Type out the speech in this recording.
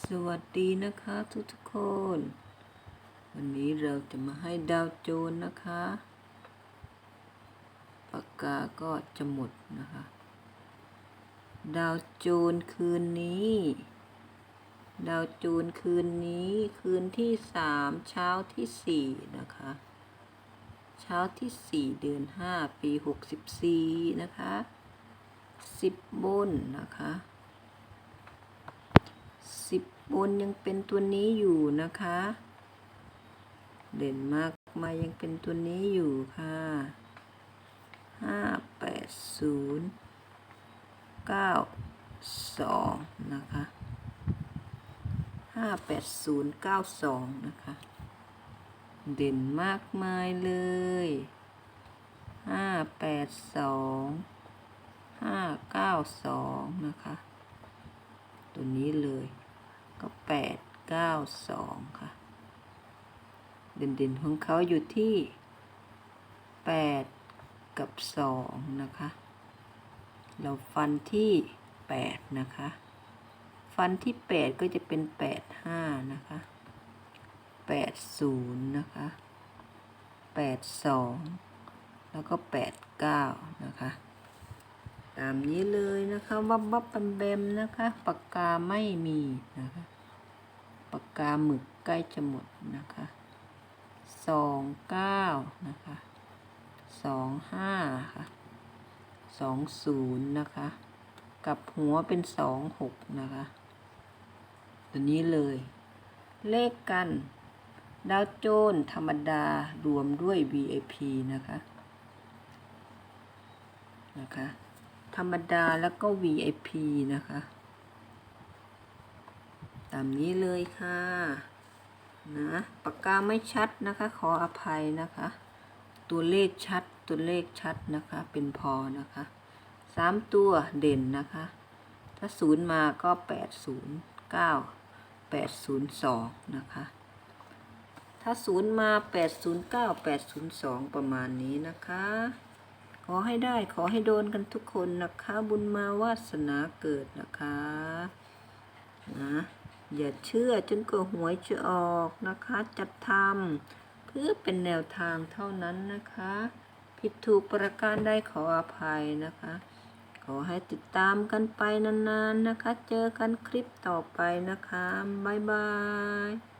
สวัสดีนะคะทุกทุกคน วันนี้เราจะมาให้ดาวโจรนะคะ ปากกาก็จะหมดนะคะ ดาวโจรคืนนี้ ดาวโจรคืนนี้คืนที่สามเช้าที่สี่นะคะ เช้าที่สี่เดือนห้าปีหกสิบสี่นะคะสิบบนนะคะ สิบบนยังเป็นตัวนี้อยู่นะคะ เด่นมากมายังเป็นตัวนี้อยู่ค่ะห้าแปดศูนย์เก้าสองนะคะห้าแปดศูนย์เก้าสองนะคะ เด่นมากมายเลยห้าแปดสองห้าเก้าสองนะคะ ตัวนี้เลย ก็แปดเก้าสองค่ะ เด่นๆของเขาอยู่ที่แปดกับสองนะคะ เราฟันที่แปดนะคะ ฟันที่แปดก็จะเป็นแปดห้านะคะแปดศูนย์นะคะแปดสองแล้วก็แปดเก้านะคะตามนี้เลยนะคะวับวับแบมแบมนะคะ ปากกาไม่มีนะคะ ปากกาหมึกใกล้จะหมดนะคะสองเก้านะคะสองห้าค่ะสองศูนย์นะคะกับหัวเป็นสองหกนะคะตัวนี้เลย เลขกัน ดาวโจนธรรมดารวมด้วย VIP นะคะนะคะธรรมดาแล้วก็ VIP นะคะ ตามนี้เลยค่ะ นะปากกาไม่ชัดนะคะ ขออภัยนะคะ ตัวเลขชัดตัวเลขชัดนะคะ เป็นพอนะคะสามตัวเด่นนะคะ ถ้าศูนย์มาก็แปดศูนย์เก้าแปดศูนย์สองนะคะ ถ้าศูนย์มาแปดศูนย์เก้าแปดศูนย์สองประมาณนี้นะคะ ขอให้ได้ขอให้โดนกันทุกคนนะคะ บุญมาวาสนาเกิดนะคะ นะ อย่าเชื่อจนกว่าหวยจะออกนะคะจัดทำเพื่อเป็นแนวทางเท่านั้นนะคะ ผิดถูกประการใดขออภัยนะคะ ขอให้ติดตามกันไปนานๆนะคะ เจอกันคลิปต่อไปนะคะ บ๊ายบาย